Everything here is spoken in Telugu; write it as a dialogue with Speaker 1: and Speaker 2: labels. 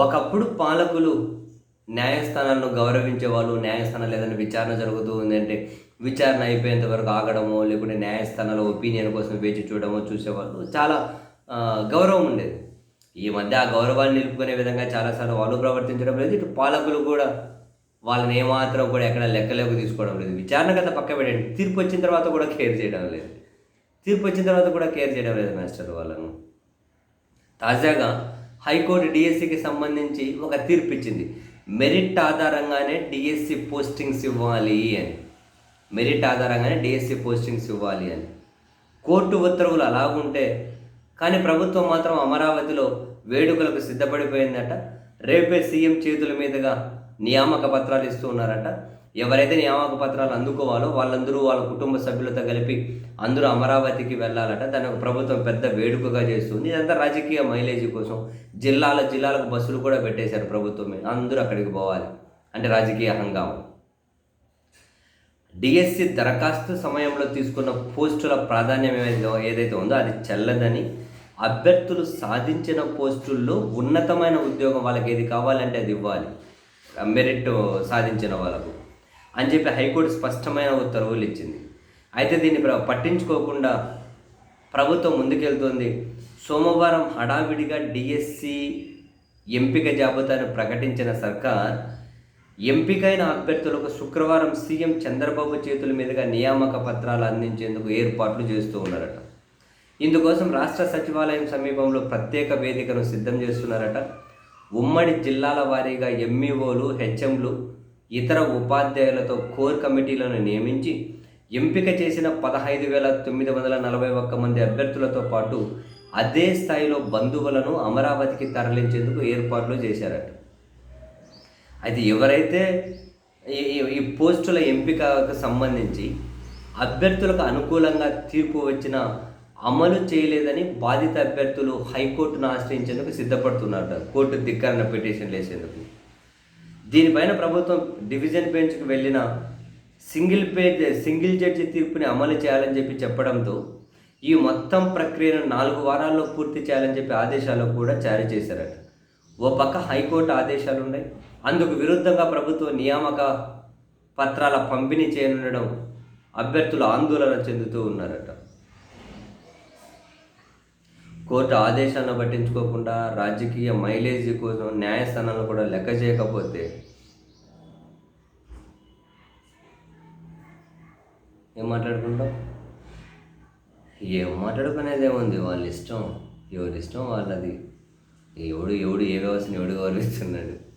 Speaker 1: ఒకప్పుడు పాలకులు న్యాయస్థానాలను గౌరవించే వాళ్ళు న్యాయస్థానాలు ఏదైనా విచారణ జరుగుతూ ఉందంటే విచారణ అయిపోయేంత వరకు ఆగడమో లేకుంటే న్యాయస్థానాల ఒపీనియన్ కోసం వేచి చూడడమో చూసేవాళ్ళు చాలా గౌరవం ఉండేది. ఈ మధ్య ఆ గౌరవాన్ని నిలుపుకునే విధంగా చాలాసార్లు వాళ్ళు ప్రవర్తించడం లేదు ఇటు పాలకులు కూడా వాళ్ళని ఏమాత్రం కూడా ఎక్కడ లెక్కలేకు తీసుకోవడం లేదు. విచారణ కదా పక్క పెట్టండి. తీర్పు వచ్చిన తర్వాత కూడా కేర్ చేయడం లేదు. తీర్పు వచ్చిన తర్వాత కూడా కేర్ చేయడం లేదు మాస్టర్ వాళ్ళను. తాజాగా హైకోర్టు డిఎస్సికి సంబంధించి ఒక తీర్పు ఇచ్చింది. మెరిట్ ఆధారంగానే డిఎస్సి పోస్టింగ్స్ ఇవ్వాలి అని. మెరిట్ ఆధారంగానే డిఎస్సి పోస్టింగ్స్ ఇవ్వాలి అని. కోర్టు ఉత్తర్వులు అలాగుంటే కానీ ప్రభుత్వం మాత్రం అమరావతిలో వేడుకలకు సిద్ధపడిపోయిందట. రేపే సీఎం చేతుల మీదుగా నియామక పత్రాలు ఇస్తూ ఉన్నారట. ఎవరైతే నియామక పత్రాలు అందుకోవాలో వాళ్ళందరూ వాళ్ళ కుటుంబ సభ్యులతో కలిపి అందరూ అమరావతికి వెళ్ళాలట. దానికి ప్రభుత్వం పెద్ద వేడుకగా చేస్తుంది. ఇదంతా రాజకీయ మైలేజీ కోసం జిల్లాల జిల్లాలకు బస్సులు కూడా పెట్టేశారు ప్రభుత్వమే అందరూ అక్కడికి పోవాలి అంటే రాజకీయ హంగామం. డిఎస్సి దరఖాస్తు సమయంలో తీసుకున్న పోస్టుల ప్రాధాన్యం ఏదైతే ఏదైతే ఉందో అది చెల్లదని. అభ్యర్థులు సాధించిన పోస్టుల్లో ఉన్నతమైన ఉద్యోగం వాళ్ళకి ఏది కావాలంటే అది ఇవ్వాలి. మెరిట్ సాధించిన వాళ్ళకు. అని చెప్పి హైకోర్టు స్పష్టమైన ఉత్తర్వులు ఇచ్చింది అయితే దీన్ని పట్టించుకోకుండా ప్రభుత్వం ముందుకెళ్తోంది. సోమవారం హడావిడిగా డిఎస్సి ఎంపిక జాబితాను ప్రకటించిన సర్కార్ ఎంపికైన అభ్యర్థులకు శుక్రవారం సీఎం చంద్రబాబు చేతుల మీదుగా నియామక పత్రాలు అందించేందుకు ఏర్పాట్లు చేస్తూ ఉన్నారట. ఇందుకోసం రాష్ట్ర సచివాలయం సమీపంలో ప్రత్యేక వేదికను సిద్ధం చేస్తున్నారట. ఉమ్మడి జిల్లాల వారీగా ఎంఈఓలు హెచ్ఎంలు ఇతర ఉపాధ్యాయులతో కోర్ కమిటీలను నియమించి ఎంపిక చేసిన పదహైదు వేల తొమ్మిది వందల నలభై ఒక్క మంది అభ్యర్థులతో పాటు అదే స్థాయిలో బంధువులను అమరావతికి తరలించేందుకు ఏర్పాట్లు చేశారట. అయితే ఎవరైతే ఈ ఈ- పోస్టుల ఎంపికకు సంబంధించి అభ్యర్థులకు అనుకూలంగా తీర్పు వచ్చిన అమలు చేయలేదని బాధిత అభ్యర్థులు హైకోర్టును ఆశ్రయించేందుకు సిద్ధపడుతున్నారట. కోర్టు ధిక్కరణ పిటిషన్లు వేసేందుకు. దీనిపైన ప్రభుత్వం డివిజన్ బెంచ్కు వెళ్ళిన సింగిల్ పేజ్ సింగిల్ జడ్జి తీర్పుని అమలు చేయాలని చెప్పి చెప్పడంతో ఈ మొత్తం ప్రక్రియను నాలుగు వారాల్లో పూర్తి చేయాలని చెప్పి ఆదేశాలు కూడా జారీ చేశారట. ఓ పక్క హైకోర్టు ఆదేశాలు ఉన్నాయి. అందుకు విరుద్ధంగా ప్రభుత్వ నియామక పత్రాల పంపిణీ చేయనుండడం అభ్యర్థులు ఆందోళన చెందుతూ ఉన్నారట. కోర్టు ఆదేశాలను పట్టించుకోకుండా రాజకీయ మైలేజీ కోసం న్యాయస్థానాలను కూడా లెక్క చేయకపోతే ఏం మాట్లాడుకుంటాం? ఏం మాట్లాడుకునేది ఏముంది? వాళ్ళ ఇష్టం ఎవరి ఇష్టం వాళ్ళది. ఎవడు ఎవడు ఏ వ్యవస్థను ఎవడు గౌరవిస్తున్నాడు?